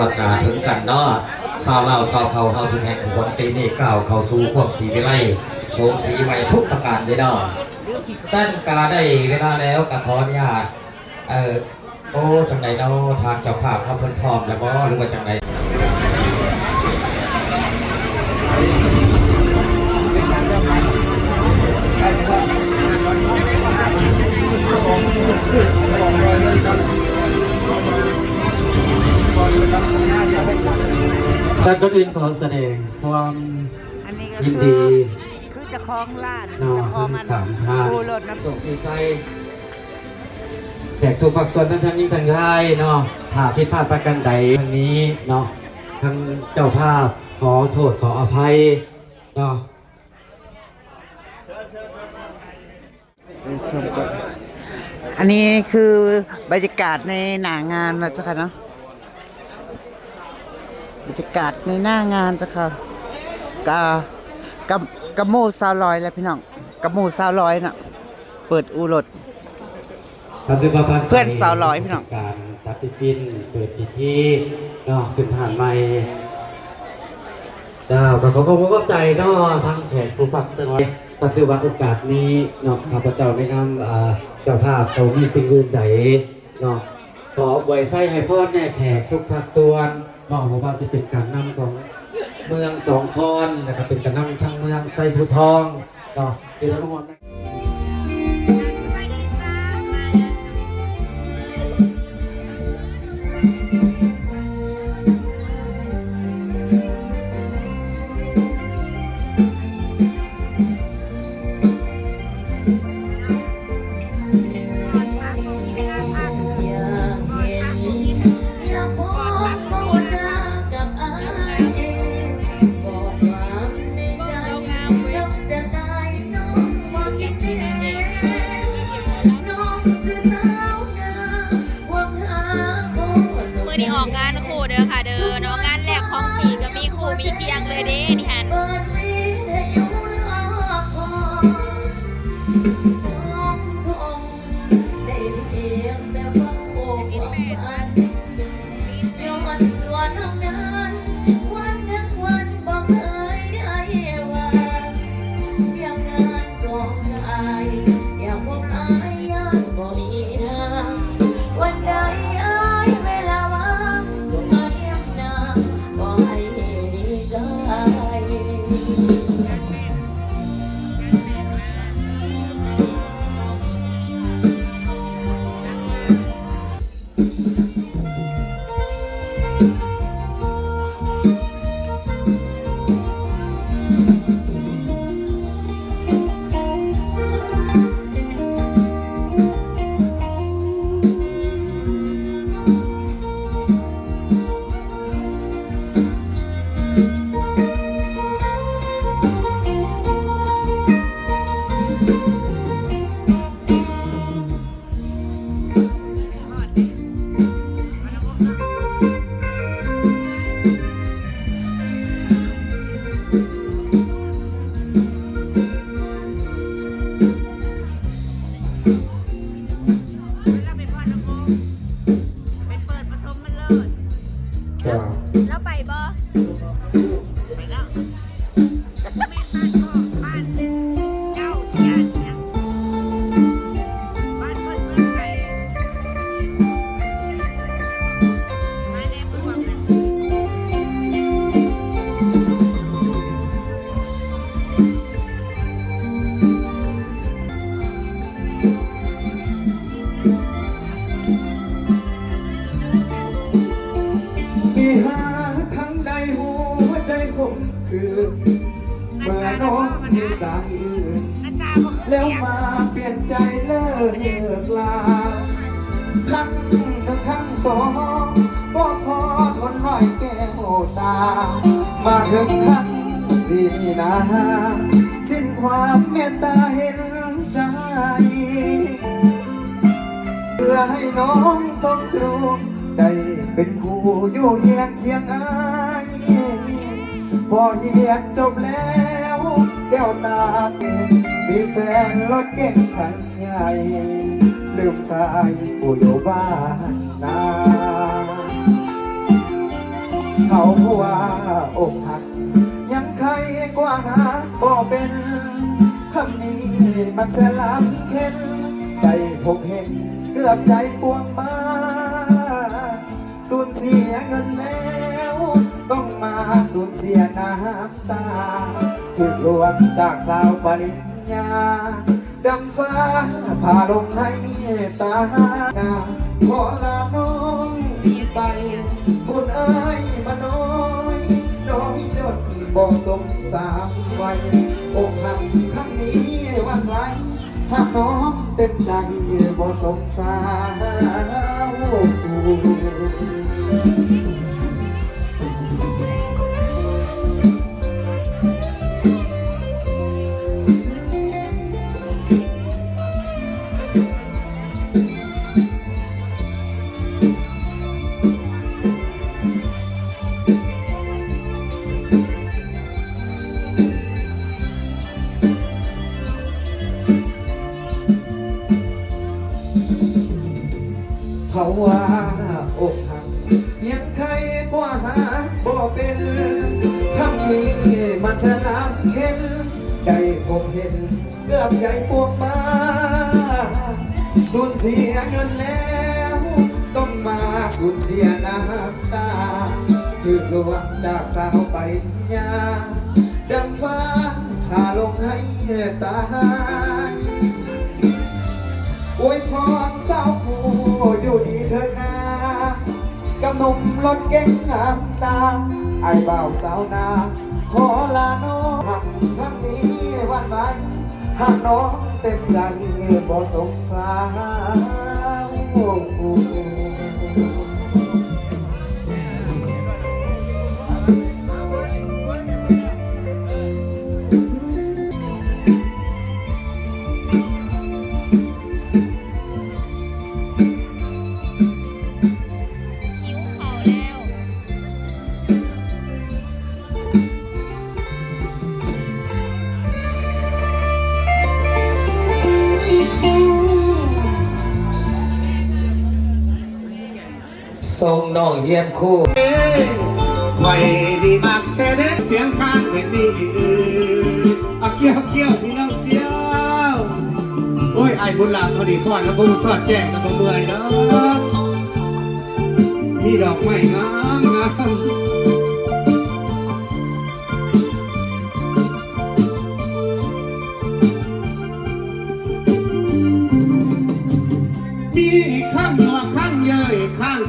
เราทุกทัวกาถึงกันเนาะสาวเราวสาวเผาเฮาทุกแห่งทุกคนปีนี้ก้าวเข้าสู่ความสีวิไลโชมสีไว้ทุกประการเลยเนาะตั้นกาได้เวลาแล้วกระขออนุญาตเออโอ้จังไดเนาะทางเจ้าภาพเขาเพิ่นพร้อมแล้วบ่หรือว่าจังได ท่านก็อื่นขอแสดงความอันนี้ก็ยินคืดีอคือเจะคลองล้านเนาะเจะคลองอันสามห้าปูรถนะส่งที่ใส่แขกถูกฝักส่วนทั้งทางยิ่งทางไทยเนาะถ้าผิดพลาดประการใดทางนี้เนาะทางเจ้าภาพขอโทษขออภัยเนาะ อันนี้คือบรรยากาศในหน้างานนะเจ้าค่ะเนาะ บรรยากาศในหน้างานเจ้าค่ะกะกะกะโมซาวลอยแล้วพี่น้องกะโมซาวลอยน่ะ เปิดอูรถครับถือว่าผ่านไปเพื่อนสาวร้อยพี่น้อง การตัดปิปินเปิดพิธีเนาะขึ้นผ่านใหม่เจ้าก็ขอขอบคุณใจเนาะทางแขกผู้ฝักสนอยสัตว์ว่าโอกาสนี้เนาะข้าพเจ้าในนามอ่าเจ้าภาพเขามีสิ่งอื่นใดเนาะขอไว้ใส่ให้พ่อแน่แขกทุกภาคส่วนเนาะเพราะว่าจะเป็นการนำของเมืองสองคอนนะครับเป็นการนำทั้งเมืองไซผู้ทองเนาะเดี๋ยวเรามาอย สิ้นความเมตตาเห็นใจ เพื่อให้น้องสมตรูได้เป็นครูอยู่เยียงเคียงอายพอเหียดจบแล้วแก้วตามีแฟนรถเก่งขันใหญ่ลืมสายผู้อยู่บ้านนา เขาว่าอกหัก กว่าหาบ่เป็นคำนี้มันแสนล้ำเข็นได้พบเห็นเกือบใจปวงมาสูญเสียเงินแล้วต้องมาสูญเสียน้ำตาถูกรวมจากสาวปริญญาดำฟ้าพาลงให้ตาหน้าขอลาน้องไปคุณเอ้ย บอกสมสามไว้อกหักคำนี้วันไว้หากน้องเต็มใจบอกสมสาว มันสลามเข็นได้พบเห็นเกือบใจปวงมาสูญเสียเงินแล้ว ต้องมาสูญเสียน้ำตา คือลวงจากสาวปริญญาดำฟ้าพาลงให้ตายอวยพรสาวผู้อยู่ดีเถิดนากับหนุ่มรถเก๋งงามตา ไอ้บ่าวสาวนา ขอลาน้องหักคำนี้วันไหวหากน้องเต็มใจบ่สงสาร ทรงน้องเฮียนคู่คอยดีมากแค่เด้เสียงข้างเป็นดีเอาเกี่ยวเกี่ยวพี่น้องเกี่ยว โอ้ยไอ้บุญหลาพอดีฟอนแล้วบุญสอดแจ้งกับบ่เมื่อยเนาะนี่ดอกไม้งามงามมี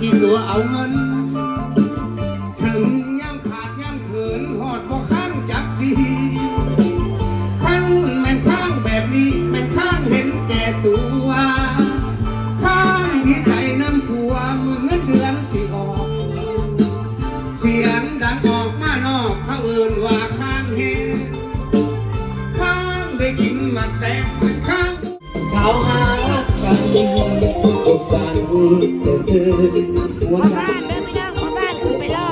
ที่ตัวเอาเงิน ถึงย่ำขาดย่ำเขินหอดบ่ข้างจักดีข้างแม่นข้างแบบนี้แม่นข้างเห็นแก่ตัว ข้างที่ใจน้ำท่วมมือเงินเดือนสิออก เสียงดังออกมานอกเขาเอื่นว่าข้างเฮข้างได้กินมักแตงข้างเขาหากันสุขสัน จอเธอหัวใจบ้านเดินไปนั่งมาบ้านอื่นไปรอ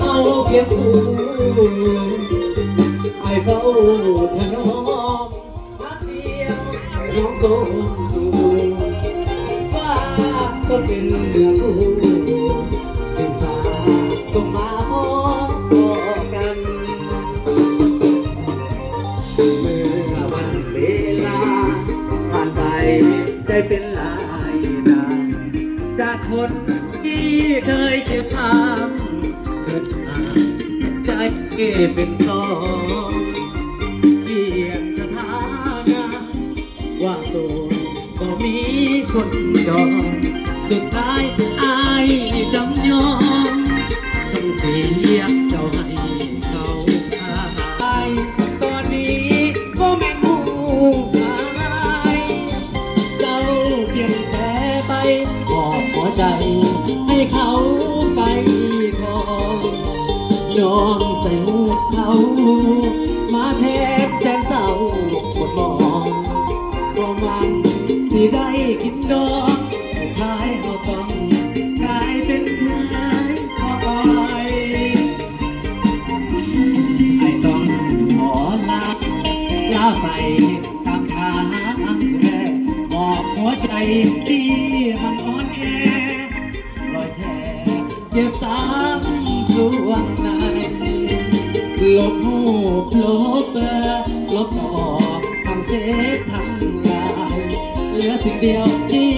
เอาเพียงผู้ไอ้เฝ้าถนอมรักเดียวน้องโตฟ้าก็เป็นเดือผู้เป็นฟ้าต้องมาพบกันเมื่อวันเวลา ได้เป็นลายนานจากคนที่เคยเก็บทางเกิดอ่าใจเป็นสองเขียนสถานะว่าโสดก็มีคนจองสุดท้ายอายจำยอมต้องเสียเจ้าให้ หัวใจที่มันอ่อนแอลอยแผลเจ็บซ้ำส่วงในลบหูลบเบอร์ลบต่อทำเสตทำไลายเหลือสิ่งเดียวที่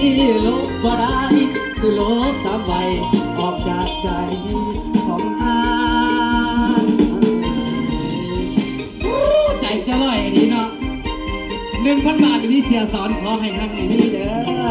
ลบบ่ได้คือลบสามใบ หนึ่งพันบาทนี่เสียสอนขอให้ทำนี้เด้อ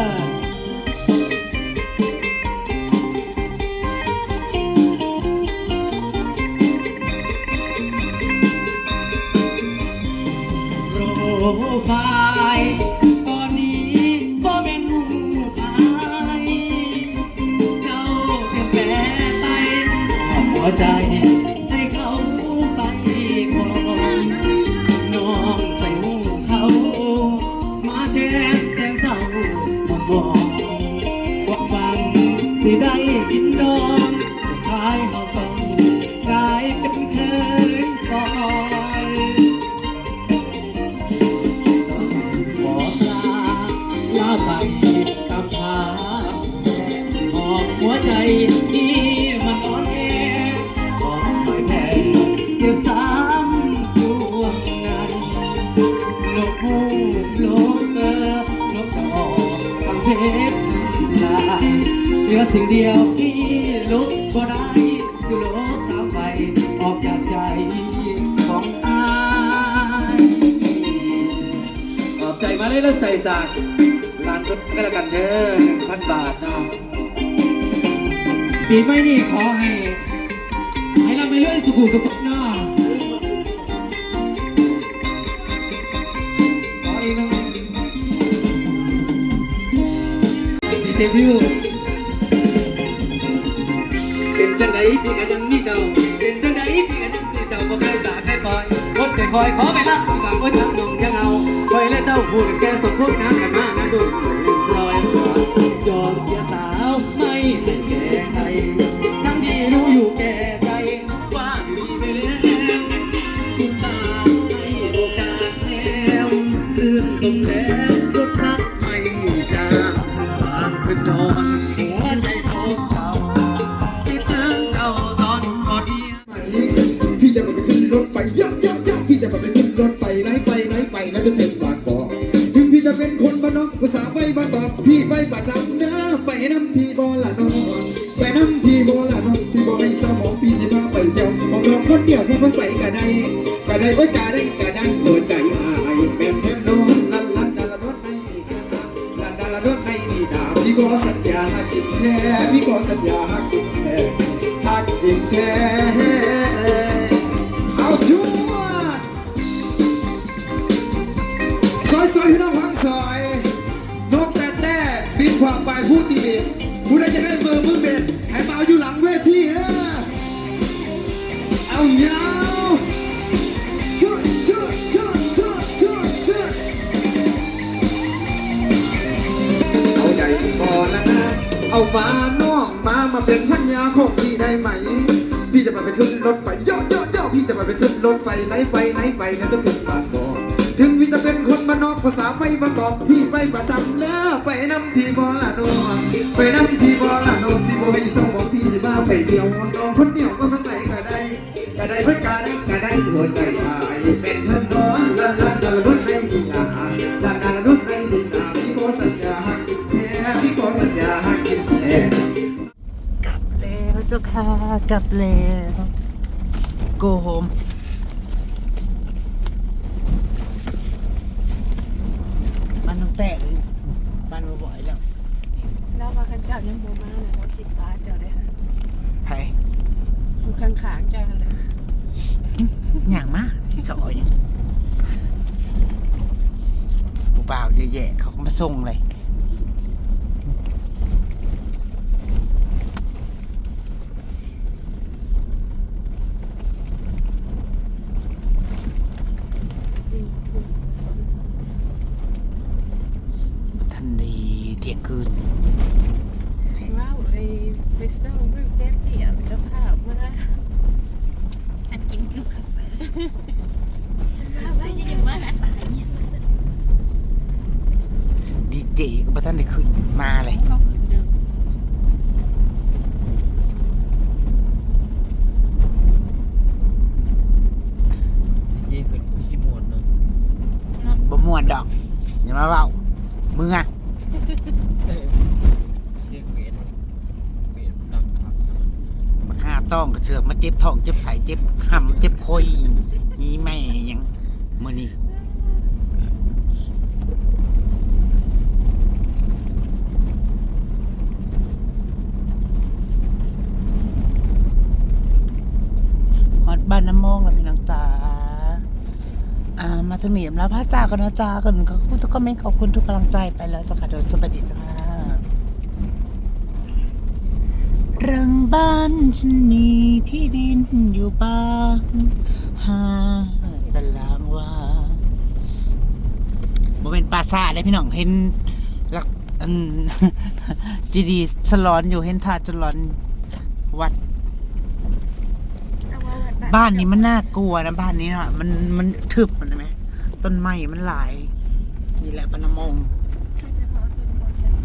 อสิ่งเดียวที่ลบบ่ได้คือลบสามใบออกจากใจของอายขอบใจมาเลยแล้วใส่จากร้านรถก็แล้วกันเด้อหนึ่งพันบาทเนาะปีใหม่นี่ขอให้ ให้เราไปเรื่อยสุขุสุขเนาะขออีกหนึ่งดีเซวิว เป็นจังไดพี่ก็ยังมีเจ้า เป็นจังไดพี่ก็ยังมีเจ้าบ่เคยด่าใครปล่อยอดใจคอยขอไปละฝากไว้ทำนองยังเอาคอยและเจ้าพูดกันแก่สมพวกน้ำกันมานะดูปล่อยยอมเสียสา ไหนไฟไหนไฟนะจะถึงบ้านบอถึงพี่จะเป็นคนบ้านนอกภาษาไฟบ้าตอกพี่ไปประจำนะไปน้ำพี่บอละโนไปน้ำพี่บอละโนสิบอยสมองพี่สิมาไปเดียวน้องคนเดียวก็มาใส่กระไดกระไดเพื่อกระไดกระไดหัวใจหายเป็นเพื่อนนอนละละละละรุ่นในดินนาละละรุ่นในดินนาพี่ขอสัญญาหักกินแท้พี่ขอสัญญาหักกินแท้กลับแล้วเจ้าค่ะกลับแล้วโกโฮมมันต้อง แตกเลยมันมาบ่อยแล้วแล้วว่ากันเจ้ายังโบมาเลยรถสิบบาทเจ้าได้ค่ะไผอยู่ข้างๆเจ้าเลยอย่างมากสิสอยผู้บ่าวเยอะแยะเขาก็มาส่งเลย นดีเที่ยงคืนว้าวไอ้ไปเซอร์วิวเต็มเตี่ยเป็นจ้าภาพมาอันกินกืบขับไปว่าจะอยังว่าอันตายเนี่ยดีเจก็บ่ทันได้ขึ้นมาเลยเขาขึ้นดีเจขึ้นคือสิมวนเนาะบ่มวนดอกอย่ามาเว้า มึงอะเสียงเวทเวทดังครับมาฆ่าต้องกระเชือกมาเจ็บท้องเจ็บไสเจ็บห่ำเจ็บคอยนี่แม่ยังมื้อนี้ฮอดบ้านน้ำมองแล้วพี่น้องจ๋า อ่ามาถึงนี่แล้วพระจากกันนะจ๊ะกันขอบคุณทุกคอมเมนต์ขอบคุณทุกกำลังใจไปแล้วจ้ะค่ะโดยสวัสดีจ้ะค่ะรังบ้านฉันมีที่ดินอยู่บ้างห้าตารางว่าบ่เป็นปราสาทได้พี่น้องเห็นลักอันจีดีสลอนอยู่เห็นท่าจลอนวัด บ้านนี้มันน่ากลัวนะบ้านนี้นะมันมันทึบมันไหมต้นไม้มันหลายนี่แหละปนมง